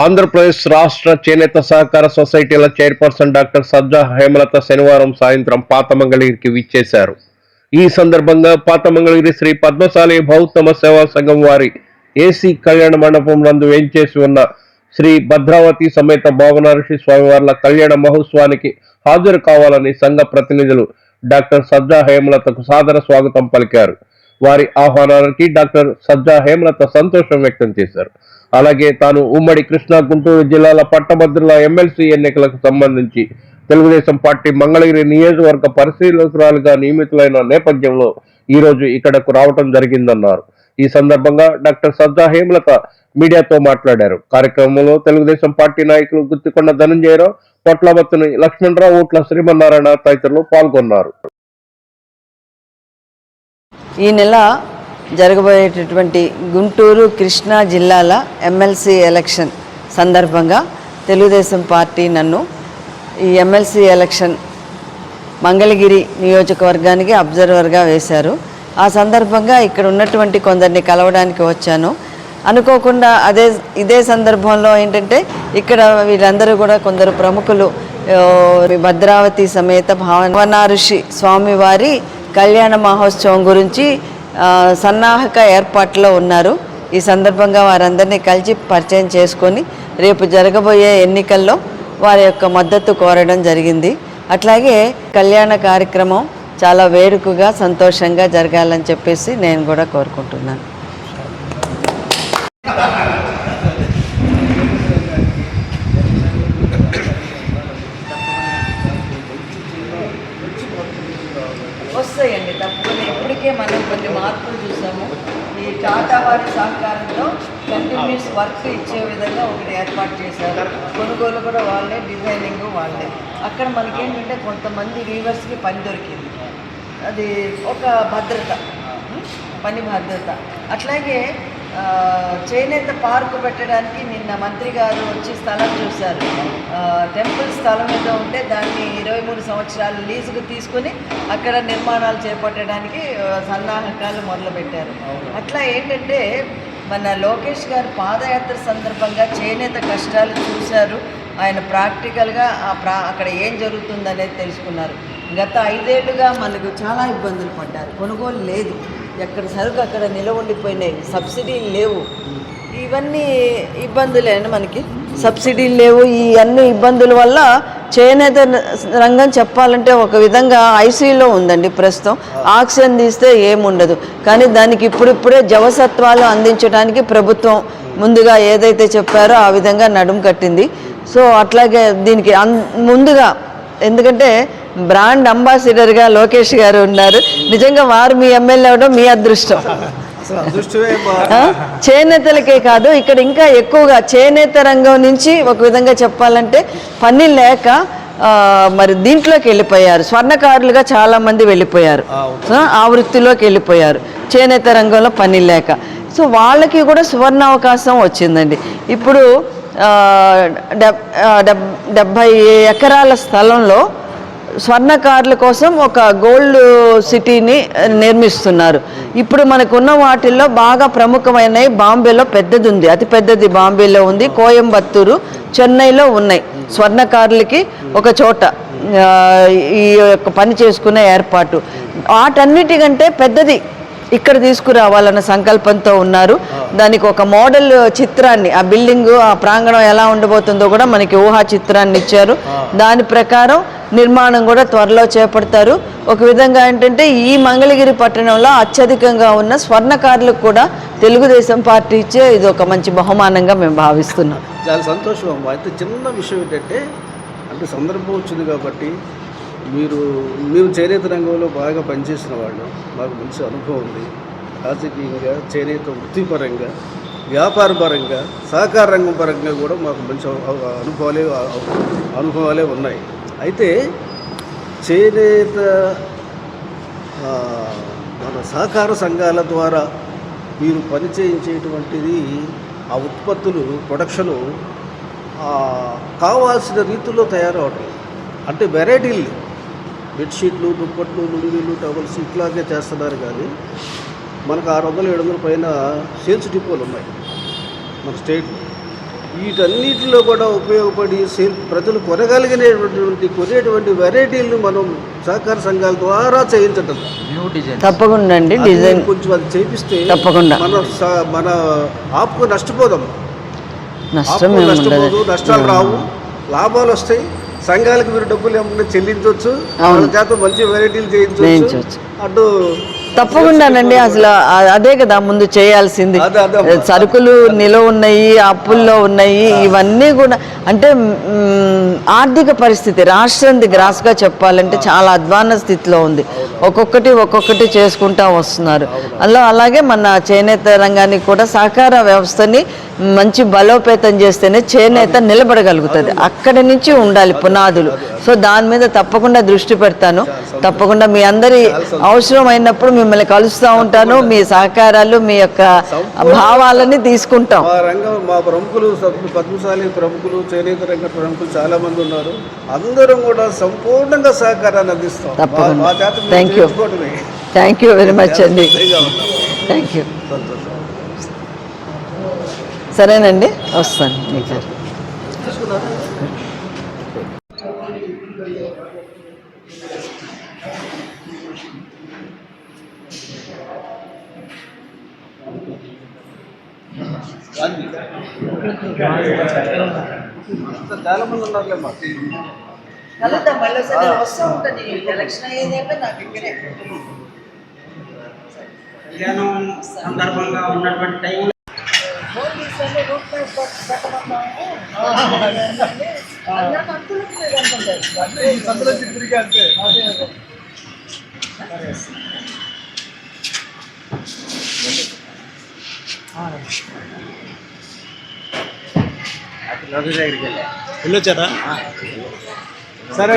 ఆంధ్రప్రదేశ్ రాష్ట్ర చేనేత సహకార సొసైటీల చైర్పర్సన్ డాక్టర్ సజ్జా హేమలత శనివారం సాయంత్రం పాతమంగళగిరికి విచ్చేశారు. ఈ సందర్భంగా పాతమంగళగిరి శ్రీ పద్మశాలి బౌద్ధమ సేవా సంఘం వారి ఏసీ కళ్యాణ మండపం నందు వేంచేసి ఉన్న శ్రీ భద్రావతి సమేత భావనర్షి స్వామివార్ల కళ్యాణ మహోత్సవానికి హాజరు కావాలని సంఘ ప్రతినిధులు డాక్టర్ సజ్జా హేమలతకు సాదర స్వాగతం పలికారు. వారి ఆహ్వానానికి డాక్టర్ సజ్జా హేమలత సంతోషం వ్యక్తం చేశారు. అలాగే తాను ఉమ్మడి కృష్ణా గుంటూరు జిల్లాల పట్టభద్రుల ఎమ్మెల్సీ ఎన్నికలకు సంబంధించి తెలుగుదేశం పార్టీ మంగళగిరి నియోజకవర్గ పరిశీలకురాలుగా నియమితులైన నేపథ్యంలో ఈ రోజు ఇక్కడకు రావటం జరిగిందన్నారు. ఈ సందర్భంగా డాక్టర్ సజ్జా హేమలత మీడియాతో మాట్లాడారు. కార్యక్రమంలో తెలుగుదేశం పార్టీ నాయకులు గుత్తికొండ ధనంజయరావు పొట్లబత్తుని లక్ష్మణరావు ఓట్ల శ్రీమన్నారాయణ తదితరులు పాల్గొన్నారు. ఈ నెల జరగబోయేటటువంటి గుంటూరు కృష్ణా జిల్లాల ఎమ్మెల్సీ ఎలక్షన్ సందర్భంగా తెలుగుదేశం పార్టీ నన్ను ఈ ఎమ్మెల్సీ ఎలక్షన్ మంగళగిరి నియోజకవర్గానికి అబ్జర్వర్గా వేశారు. ఆ సందర్భంగా ఇక్కడ ఉన్నటువంటి కొందరిని కలవడానికి వచ్చాను. అనుకోకుండా అదే ఇదే సందర్భంలో ఏంటంటే ఇక్కడ వీళ్ళందరూ కూడా కొందరు ప్రముఖులు భద్రావతి సమేత భావన ఋషి స్వామివారి కళ్యాణ మహోత్సవం గురించి సన్నాహక ఏర్పాట్లో ఉన్నారు. ఈ సందర్భంగా వారందరినీ కలిసి పరిచయం చేసుకొని రేపు జరగబోయే ఎన్నికల్లో వారి యొక్క మద్దతు కోరడం జరిగింది. అట్లాగే కళ్యాణ కార్యక్రమం చాలా వేడుకగా సంతోషంగా జరగాలని చెప్పేసి నేను కూడా కోరుకుంటున్నాను. ఈ టాటా వారి సహకారంతో కంటిన్యూస్ వర్క్ ఇచ్చే విధంగా ఒకటి ఏర్పాటు చేశారు. కొనుగోలు కూడా వాళ్ళే డిజైనింగ్ వాళ్ళే. అక్కడ మనకేంటంటే కొంతమంది వీవర్స్కి పని దొరికింది. అది ఒక భద్రత? పని భద్రత. అట్లాగే చేనేత పార్కు పెట్టడానికి నిన్న మంత్రి గారు వచ్చి స్థలం చూశారు. టెంపుల్ స్థలం ఏదో ఉంటే దాన్ని ఇరవై మూడు సంవత్సరాలు లీజుకు తీసుకుని అక్కడ నిర్మాణాలు చేపట్టడానికి సన్నాహకాలు మొదలుపెట్టారు. అట్లా ఏంటంటే మన లోకేష్ గారు పాదయాత్ర సందర్భంగా చేనేత కష్టాలు చూశారు. ఆయన ప్రాక్టికల్గా ఆ ప్రా అక్కడ ఏం జరుగుతుందనేది తెలుసుకున్నారు. గత ఐదేళ్ళుగా మనకు చాలా ఇబ్బందులు పడ్డారు. కొనుగోలు లేదు. ఎక్కడ సరుకు అక్కడ నిలవండిపోయినాయి సబ్సిడీలు లేవు. ఇవన్నీ ఇబ్బందులేండి మనకి. సబ్సిడీలు లేవు. ఈ అన్ని ఇబ్బందుల వల్ల చేనేత రంగం చెప్పాలంటే ఒక విధంగా ఐసీయూలో ఉందండి ప్రస్తుతం. ఆక్సిజన్ తీస్తే ఏముండదు. కానీ దానికి ఇప్పుడిప్పుడే జవసత్వాలు అందించడానికి ప్రభుత్వం ముందుగా ఏదైతే చెప్పారో ఆ విధంగా నడుం కట్టింది. సో అట్లాగే దీనికి అన్ ముందుగా ఎందుకంటే బ్రాండ్ అంబాసిడర్గా లోకేష్ గారు ఉన్నారు. నిజంగా వారు మీ ఎమ్మెల్యే అవడం మీ అదృష్టం? చేనేతలకే కాదు ఇక్కడ ఇంకా ఎక్కువగా చేనేత రంగం నుంచి ఒక విధంగా చెప్పాలంటే పని లేక మరి దీంట్లోకి వెళ్ళిపోయారు. స్వర్ణకారులుగా చాలా మంది వెళ్ళిపోయారు. ఆ, వృత్తిలోకి వెళ్ళిపోయారు. చేనేత రంగంలో పని లేక. సో వాళ్ళకి కూడా సువర్ణ అవకాశం వచ్చిందండి. ఇప్పుడు డెబ్ ఆ, డెబ్ డెబ్భై ఎకరాల స్థలంలో స్వర్ణకారుల కోసం ఒక గోల్డ్ సిటీని నిర్మిస్తున్నారు. ఇప్పుడు మనకున్న వాటిల్లో బాగా ప్రముఖమైనవి బాంబేలో పెద్దది ఉంది అతి పెద్దది బాంబేలో ఉంది. కోయంబత్తూరు చెన్నైలో ఉన్నాయి. స్వర్ణకారులకి ఒక చోట ఈ యొక్క పని చేసుకునే ఏర్పాటు. వాటన్నిటికంటే పెద్దది ఇక్కడ తీసుకురావాలన్న సంకల్పంతో ఉన్నారు. దానికి ఒక మోడల్ చిత్రాన్ని ఆ బిల్డింగ్ ఆ ప్రాంగణం ఎలా ఉండబోతుందో కూడా మనకి ఊహా చిత్రాన్ని ఇచ్చారు. దాని ప్రకారం నిర్మాణం కూడా త్వరలో చేపడతారు. ఒక విధంగా ఏంటంటే ఈ మంగళగిరి పట్టణంలో అత్యధికంగా ఉన్న స్వర్ణకారులకు కూడా తెలుగుదేశం పార్టీ ఇచ్చే ఇది ఒక మంచి బహుమానంగా మేము భావిస్తున్నాం. చాలా సంతోషం అయితే చిన్న విషయం ఏంటంటే అంటే సందర్భం వచ్చింది కాబట్టి మీరు మేము చేనేత రంగంలో బాగా పనిచేసిన వాళ్ళు మాకు మంచి అనుభవం ఉంది. రాజకీయంగా చేనేత వృత్తిపరంగా వ్యాపారపరంగా సహకార రంగం పరంగా కూడా మాకు మంచి అనుభవాలే అనుభవాలే ఉన్నాయి. అయితే చేనేత మన సహకార సంఘాల ద్వారా మీరు పని చేయించేటువంటిది ఆ ఉత్పత్తులు ప్రొడక్షను కావాల్సిన రీతిలో తయారవటం. అంటే వెరైటీలు. బెడ్షీట్లు దుప్పట్లు లుంగీలు టవల్స్ ఇట్లాగే చేస్తున్నారు కానీ మనకు ఆరు వందలు ఏడు వందల పైన సేల్స్ డిపోలు ఉన్నాయి మన స్టేట్. వీటన్నిటిలో కూడా ఉపయోగపడి సేల్ ప్రజలు కొనగలిగినటువంటి కొనేటువంటి వెరైటీలను మనం సహకార సంఘాల ద్వారా చేయించటం. తప్పకుండా అండి డిజైన్. కొంచెం అది చేపిస్తే తప్పకుండా. మన మన ఆపుకు నష్టపోదాం. నష్టం నష్టపోదు నష్టాలు రావు. లాభాలు వస్తాయి. సంఘాలకు మీరు డబ్బులు ఏమన్నా చెల్లించవచ్చు? వాళ్ళ చేత మంచి వెరైటీలు చేయించవచ్చు? చేయించవచ్చు. అటు తప్పకుండానండి అసలు అదే కదా ముందు చేయాల్సింది. సరుకులు నిలవ ఉన్నాయి అప్పుల్లో ఉన్నాయి ఇవన్నీ కూడా అంటే ఆర్థిక పరిస్థితి రాష్ట్రంది గ్రాస్గా చెప్పాలంటే చాలా అధ్వాన స్థితిలో ఉంది. ఒక్కొక్కటి ఒక్కొక్కటి చేసుకుంటా వస్తున్నారు. అలా అలాగే మన చేనేత రంగానికి కూడా సహకార వ్యవస్థని మంచి బలోపేతం చేస్తేనే చేనేత నిలబడగలుగుతుంది. అక్కడి నుంచి ఉండాలి పునాదులు. సో దాని మీద తప్పకుండా దృష్టి పెడతాను. తప్పకుండా మీ అందరి అవసరం అయినప్పుడు మిమ్మల్ని కలుస్తూ ఉంటాను. మీ సహకారాలు మీ యొక్క భావాలని తీసుకుంటాం. మా రంగం మా ప్రముఖులు పద్మశాలి ప్రముఖులు చేనేత రంగ ప్రముఖులు చాలా మంది ఉన్నారు. అందరం కూడా సంపూర్ణంగా సహకారాన్ని అందిస్తాం. తప్పకుండా. you. చేయించుకోవడమే. థ్యాంక్ యూ వెరీ మచ్ అండి. Thank you. సరేనండి. వస్తాను. మీకు చాలా మంది ఉన్నారులే మా కలుద్దాం మళ్ళీ ఒకసారి నేను వస్తూ ఉంటుంది. ఎలక్షన్ అయ్యేదేమో నాకు ఇక్కడే కళ్యాణం సందర్భంగా ఉన్నటువంటి టైం వెళ్ళొచ్చారా? సరే.